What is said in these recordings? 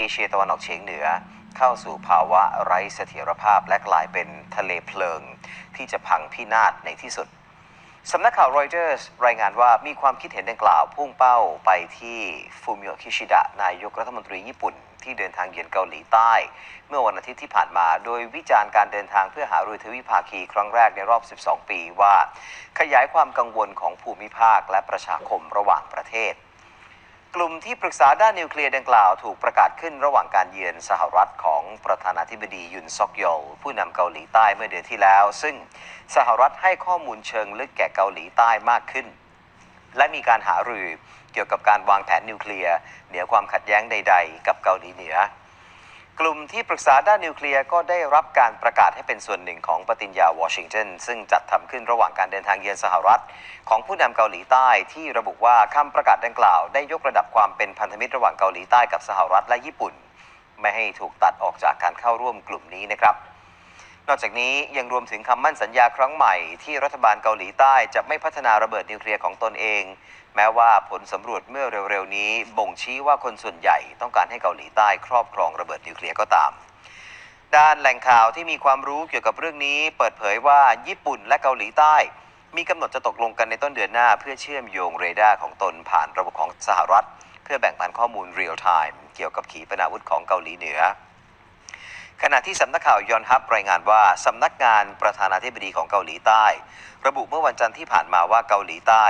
เอเชียตะวันออกเฉียงเหนือเข้าสู่ภาวะไร้เสถียรภาพและกลายเป็นทะเลเพลิง ที่จะพังพินาศในที่สุด สำนักข่าวรอยเตอร์สรายงานว่ามีความคิดเห็นดังกล่าวพุ่งเป้าไปที่ฟูมิโอคิชิดะนายกรัฐมนตรีญี่ปุ่น ที่เดินทางเยือนเกาหลีใต้ เมื่อวันอาทิตย์ที่ผ่านมา โดยวิจารณ์การเดินทางเพื่อหารือทวิภาคีครั้งแรกในรอบ 12 ปีว่า ขยายความกังวลของภูมิภาคและประชาคมระหว่างประเทศ กลุ่มที่ปรึกษาด้านนิวเคลียร์ดังกล่าวถูกประกาศขึ้นระหว่างการเยือนสหรัฐของประธานาธิบดียุนซอกโยลผู้นำเกาหลีใต้เมื่อเดือนที่แล้ว ซึ่งสหรัฐให้ข้อมูลเชิงลึกแก่เกาหลีใต้มากขึ้น และมีการหารือเกี่ยวกับการวางแผนนิวเคลียร์เหนือความขัดแย้งใด ๆ กับเกาหลีเหนือ กลุ่มที่ปรึกษาด้านนิวเคลียร์ก็ได้รับการประกาศให้เป็นส่วนหนึ่งของปฏิญญาวอชิงตันซึ่งจัดทำขึ้นระหว่างการเดินทางเยือนสหรัฐ ของผู้นำเกาหลีใต้ที่ระบุว่าคำประกาศดังกล่าวได้ยกระดับความเป็นพันธมิตรระหว่างเกาหลีใต้กับสหรัฐและญี่ปุ่น ไม่ให้ถูกตัดออกจากการเข้าร่วมกลุ่มนี้นะครับ นอกจากนี้ยังรวมถึงคำมั่นสัญญาครั้งใหม่ที่รัฐบาลเกาหลีใต้จะไม่พัฒนาระเบิดนิวเคลียร์ของตนเอง แม้ว่าผลสำรวจเมื่อเร็วๆนี้ บ่งชี้ว่าคนส่วนใหญ่ต้องการให้เกาหลีใต้ครอบครองระเบิดนิวเคลียร์ก็ตาม ด้านแหล่งข่าวที่มีความรู้เกี่ยวกับเรื่องนี้ เปิดเผยว่าญี่ปุ่นและเกาหลีใต้ มีกำหนดจะตกลงกันในต้นเดือนหน้า เพื่อเชื่อมโยงเรดาร์ของตนผ่านระบบของสหรัฐ เพื่อแบ่งปันข้อมูลเรียลไทม์เกี่ยวกับขีปนาวุธของเกาหลีเหนือ ขณะที่สำนักข่าวยอนฮับรายงานว่าสำนักงานประธานาธิบดีของเกาหลีใต้ ระบุเมื่อวันจันทร์ที่ผ่านมาว่าเกาหลีใต้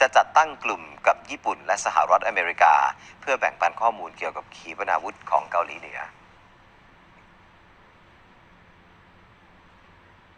จะจัดตั้งกลุ่มกับญี่ปุ่นและสหรัฐอเมริกา เพื่อแบ่งปันข้อมูลเกี่ยวกับขีปนาวุธของเกาหลีเหนือ